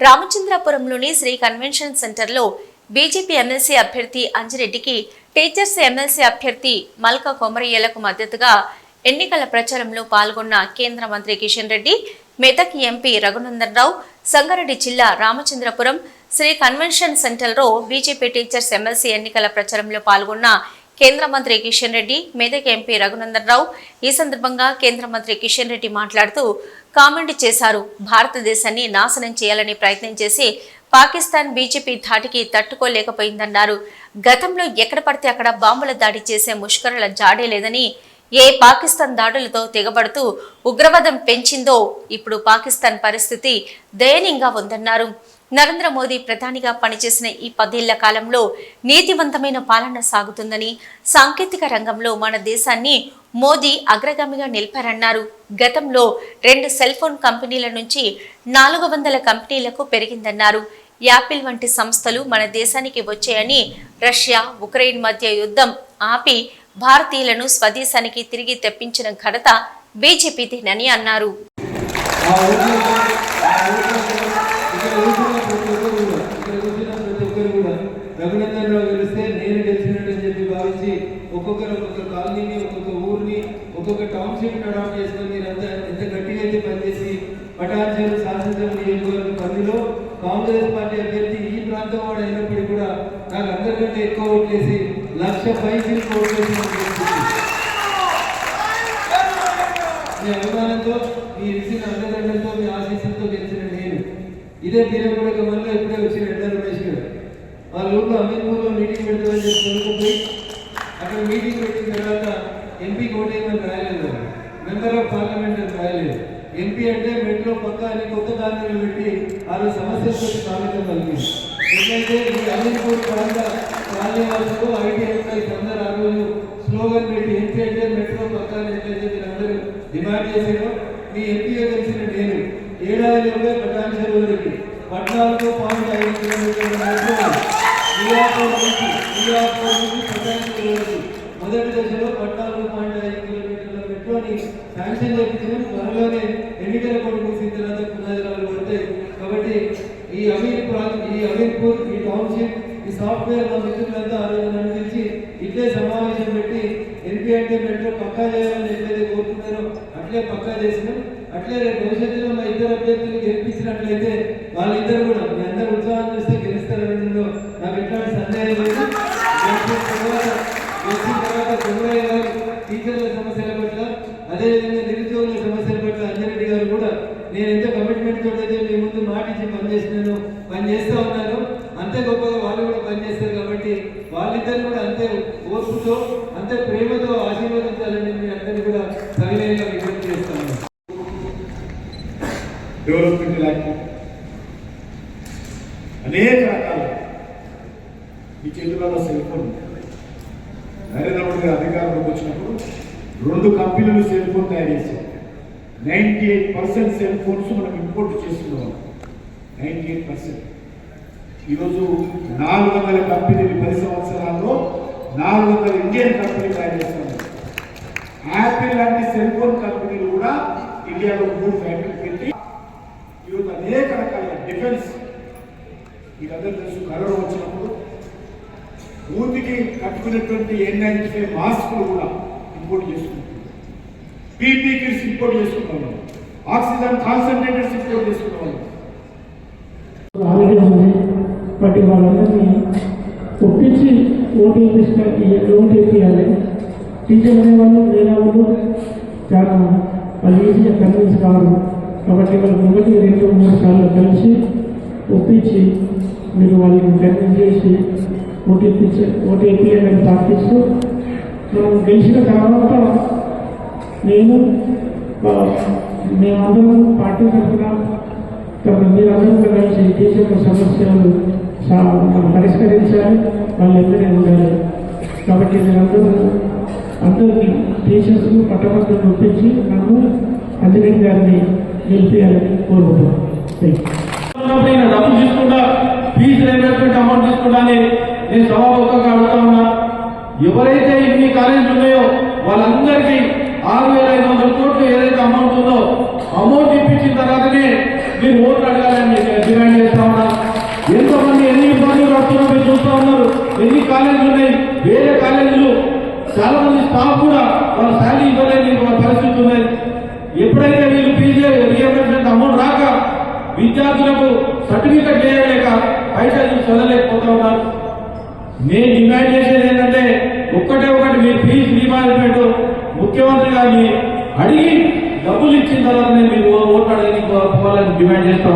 రామచంద్రాపురంలోని Sri convention సెంటర్లో BJP MLC అభ్యర్థి అంజిరెడ్డికి టీచర్స్ ఎమ్మెల్సీ అభ్యర్థి మల్క కొమరయ్యలకు మద్దతుగా ఎన్నికల ప్రచారంలో పాల్గొన్న కేంద్ర మంత్రి కిషన్ రెడ్డి మెదక్ ఎంపీ రఘునందన్ రావు సంగారెడ్డి జిల్లా రామచంద్రపురం శ్రీ కన్వెన్షన్ సెంటర్లో బీజేపీ టీచర్స్ ఎమ్మెల్సీ ఎన్నికల ప్రచారంలో పాల్గొన్న కేంద్ర మంత్రి కిషన్ రెడ్డి మెదక్ ఎంపీ రఘునందన్ రావు ఈ సందర్భంగా కేంద్ర మంత్రి కిషన్ రెడ్డి మాట్లాడుతూ కామెంట్ చేశారు. భారతదేశాన్ని నాశనం చేయాలని ప్రయత్నం చేసి పాకిస్తాన్ బీజేపీ ధాటికి తట్టుకోలేకపోయిందన్నారు. గతంలో ఎక్కడ పడితే అక్కడ బాంబుల దాడి చేసే ముష్కరుల జాడే లేదని ఏ పాకిస్తాన్ దాడులతో తెగబడుతూ ఉగ్రవాదం పెంచిందో ఇప్పుడు పాకిస్తాన్ పరిస్థితి దయనీయంగా ఉందన్నారు. నరేంద్ర మోదీ ప్రధానిగా పనిచేసిన ఈ పదేళ్ళ కాలంలో నీతివంతమైన పాలన సాగుతుందని సాంకేతిక రంగంలో మన దేశాన్ని మోదీ అగ్రగామిగా నిలిపారన్నారు. గతంలో రెండు సెల్ ఫోన్ కంపెనీల నుంచి నాలుగు వందల కంపెనీలకు పెరిగిందన్నారు. యాపిల్ వంటి సంస్థలు మన దేశానికి వచ్చాయని రష్యా ఉక్రెయిన్ మధ్య యుద్ధం ఆపి భారతీయులను స్వదేశానికి తిరిగి తెప్పించిన ఘనత బీజేపీదేనని అన్నారు ఆ ఊరిలో ఆ ఊరిలో ఇక్కడ కూర్చున్న ప్రతి ఒక్కరు కూడా ఇక్కడ కూర్చున్న ప్రతి ఒక్కరు కూడా రఘునందన్ రావు గెలిస్తే నేను గెలిచినట్టు అని చెప్పి భావించి ఒక్కొక్కరు ఒక్కొక్క కాలనీని ఒక్కొక్క ఊరిని ఒక్కొక్క టౌన్షిప్ అడాప్ట్ చేసుకొని మీరంతా ఎంత గట్టిగా అయితే పనిచేసి పటాచారు శాసనసభ నియోజకవర్గ పరిధిలో కాంగ్రెస్ పార్టీ అభ్యర్థి ఈ ప్రాంతం వాడు అయినప్పటికీ కూడా నాకు అందరికంటే ఎక్కువ ఓట్లేసి లక్ష పైకి ఓట్లేసి నాకు మీ అభిమానంతో మీ ఇచ్చిన అండదండలతో మీ ఆశీస్సులతో గెలిచిన నేను. ఇదే బీరంగూడ మనలో ఇప్పుడే వచ్చిన ఎండ రమేష్ గారు. వాళ్ళ ఊళ్ళో అమీర్పూర్లో మీటింగ్ పెడతామని చెప్పి కొనుక్కుపోయి అక్కడ మీటింగ్ పెట్టిన తర్వాత ఎంపీ కోటేయమని రాయలేదు. మెంబర్ ఆఫ్ పార్లమెంట్ అని రాయలేదు. ఎంపీ అంటే మెట్లో పక్క అని కొత్త కారణాలు పెట్టి వాళ్ళ సమస్యలతో స్వాగతం కలిగింది ఎందుకంటే ఈ అమీర్పూర్ ప్రాంత ప్రాంతవాసులు ఐటీ ఎంప్లాయీస్ అందరూ ఆ రోజు స్లోగన్ పెట్టి ఎంపీ అంటే మెట్రో పక్క అని ఎట్లయితే మీరు అందరూ డిమాండ్ చేశారో మీ ఎంపీగా తెలిసిన నేను ఏడాదిలోనే పటాన్ వరకు పద్నాలుగు పాయింట్ ఐదు కిలోమీటర్ల మెట్రో మియాపూర్ నుంచి మియాపూర్ నుంచి పటాన్ చెరువులకి మొదటి దశలో పద్నాలుగు పాయింట్ ఐదు కిలోమీటర్ల శాంక్షన్ చేయించిన త్వరలోనే ఎన్నికల కోడ్ ముగిసిన తర్వాత పునాదిరాలు పడతాయి. కాబట్టి ఈ అమీర్ ఈ అమీర్పూర్ ఈ టౌన్షిప్ ఈ సాఫ్ట్వేర్ మా మిత్రులంతా ఆ రోజు నన్ను ఇట్లే సమావేశం పెట్టి ఎన్పీ అంటే మెట్రో పక్కా చేయాలని ఎట్లయితే కోరుతున్నారో అట్లే పక్కా చేసినాం. అట్లే రేపు భవిష్యత్తులో మా ఇద్దరు అభ్యర్థులు గెలిపించినట్లయితే వాళ్ళిద్దరు కూడా నిరుద్యోగుల సమస్యల పట్ల అంజరెడ్డి గారు కూడా నేను ఎంత కమిట్మెంట్ తోటి మీ ముందు మాటించి ఇచ్చి పనిచేసినాను పని చేస్తూ ఉన్నాను. అంతే గొప్పగా వాళ్ళు కూడా పనిచేస్తారు కాబట్టి వాళ్ళిద్దరు కూడా అంతే ఓర్పుతో అంతే ప్రేమతో ఆశీర్వదించాలని మీ అందరినీ కూడా సవినయంగా విజ్ఞప్తి చేస్తాను డెవలప్మెంట్ యాక్టివిటీ అనేక రకాల మీ చేతులలో సెల్ ఫోన్ నరేంద్ర మోడీ గారు అధికారంలోకి వచ్చినప్పుడు రెండు కంపెనీలు సెల్ ఫోన్ తయారు చేశాయి ninety eight percent cell phones మనం ఇంపోర్ట్ చేస్తున్నాం. నైంటీ ఎయిట్ పర్సెంట్ ఈరోజు నాలుగు వందల కంపెనీలు పది సంవత్సరాల్లో నాలుగు వందల ఇండియన్ కంపెనీలు తయారు చేస్తున్నారు. యాపిల్ లాంటి సెల్ ఫోన్ కంపెనీలు కూడా ఇండియాలో మూడు ఫ్యాక్టరీ పెట్టి ఈరోజు అనేక రకాల డిఫెన్స్ మీరందరూ తెలుసు కరోనా వచ్చినప్పుడు. ఊరికి కట్టుకున్నటువంటి ఎన్ నైన్టీ ఫైవ్ మాస్కులు కూడా ఇంపోర్ట్ చేసుకుంటున్నాం పీపీ కిట్స్ ఇంపోర్ట్ చేసుకుంటున్నాం ఆక్సిజన్ కాన్సన్ట్రేటర్స్ ఇంపోర్ట్ చేసుకుంటున్నాం బట్టి వాళ్ళందరినీ ఒప్పించి ఓటు వేపిస్తే ఓటు వేయాలి టీచర్ అనేవాళ్ళు వేరే వాళ్ళు చాలా వాళ్ళు ఈజీగా కన్విన్స్ కావాలి కాబట్టి వాళ్ళు ఒకటి రెండు మూడు సార్లు కలిసి ఒప్పించి మీరు వాళ్ళని కన్విన్స్ చేసి ఓటు ఇప్పించే ఓటు వేయాలని ప్రార్థిస్తూ మనం గెలిచిన తర్వాత నేను మేమందరం పార్టీ తరఫున మీరందరూ కలిసి టీచర్ల సమస్యలు పరిష్కరించాలి వాళ్ళు ఎక్కడే ఉండాలి. కాబట్టి మీరందరూ అందరినీ టీచర్స్ పట్టభద్రులు ఒప్పించి నన్ను అంజనీ గారిని గెలిపించాలని కోరుకుంటున్నాను. డబ్బులు తీసుకుంటా ఫీజు రియంబర్స్మెంట్ అమౌంట్ తీసుకుంటా నేను సభాపతిగా అడుగుతా ఉన్నా. ఎవరైతే ఇన్ని కాలేజీలు ఉన్నాయో వాళ్ళందరికీ ఆరు వేల ఐదు వందల కోట్లు ఏదైతే అమౌంట్ ఉందో అమౌంట్ ఇప్పించిన తర్వాతనే మీరు ఓట్లు అడగాలని డిమాండ్ చేస్తా ఉన్నా. ఎంతమంది ఎన్ని ఇబ్బందులు పడుతున్నా మీరు చూస్తూ ఉన్నారు. ఎన్ని కాలేజీలు ఉన్నాయి? వేరే కాలేజీలు చాలా మంది స్టాఫ్ కూడా వాళ్ళ శాలరీ ఇవ్వలేని పరిస్థితి ఉన్నాయి ఎప్పుడైతే వీళ్ళు పీజీ రియంబర్స్మెంట్ అమౌంట్ రాక విద్యార్థులకు సర్టిఫికేట్ చేయలేక పైసలు చదవలేకపోతా ఉన్నారు. నేను డిమాండ్ చేసేది డిపార్ట్మెంట్ ముఖ్యమంత్రి గారిని అడిగి డబ్బులు ఇచ్చిన తర్వాత మీరు ఓట్లు అడిగి పోవాలని డిమాండ్ చేస్తా